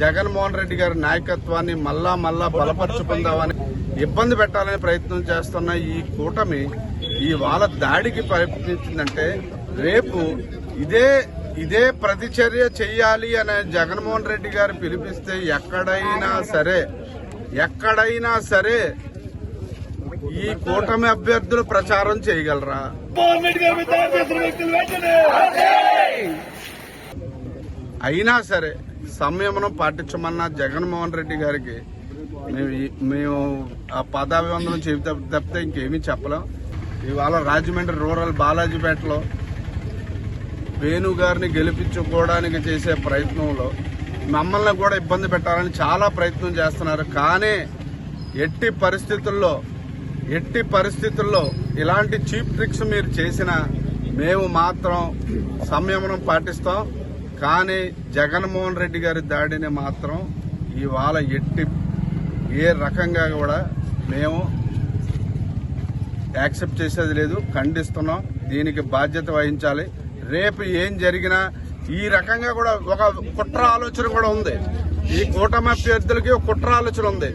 జగన్మోహన్ రెడ్డి గారి నాయకత్వాన్ని మళ్ళా మళ్ళా బలపరుచుకుందామని ఇబ్బంది పెట్టాలని ప్రయత్నం చేస్తున్న ఈ కూటమి ఈ వాళ్ళ దాడికి ప్రయత్నించిందంటే రేపు ఇదే ఇదే ప్రతిచర్య చెయ్యాలి అనే జగన్మోహన్ రెడ్డి గారు పిలిపిస్తే ఎక్కడైనా సరే ఎక్కడైనా సరే ఈ కూటమి అభ్యర్థులు ప్రచారం చేయగలరా? అయినా సరే సంయమనం పాటించమన్న జగన్మోహన్ రెడ్డి గారికి మేము మేము ఆ పదాభివందనం చెబితే తప్పితే ఇంకేమీ చెప్పలేం. ఇవాళ రాజమండ్రి రూరల్ బాలాజీపేటలో వేణు గారిని గెలిపించుకోవడానికి చేసే ప్రయత్నంలో మమ్మల్ని కూడా ఇబ్బంది పెట్టాలని చాలా ప్రయత్నం చేస్తున్నారు. కానీ ఎట్టి పరిస్థితుల్లో ఎట్టి పరిస్థితుల్లో ఇలాంటి చీప్ ట్రిక్స్ మీరు చేసినా మేము మాత్రం సంయమనం పాటిస్తాం. కానీ జగన్మోహన్ రెడ్డి గారి దాడిని మాత్రం ఇవాళ ఎట్టి ఏ రకంగా కూడా మేము యాక్సెప్ట్ చేసేది లేదు ఖండిస్తున్నాం. దీనికి బాధ్యత వహించాలి. రేపు ఏం జరిగినా ఈ రకంగా కూడా ఒక కుట్ర ఆలోచన కూడా ఉంది. ఈ కూటమి అభ్యర్థులకి ఒక కుట్ర ఆలోచన ఉంది.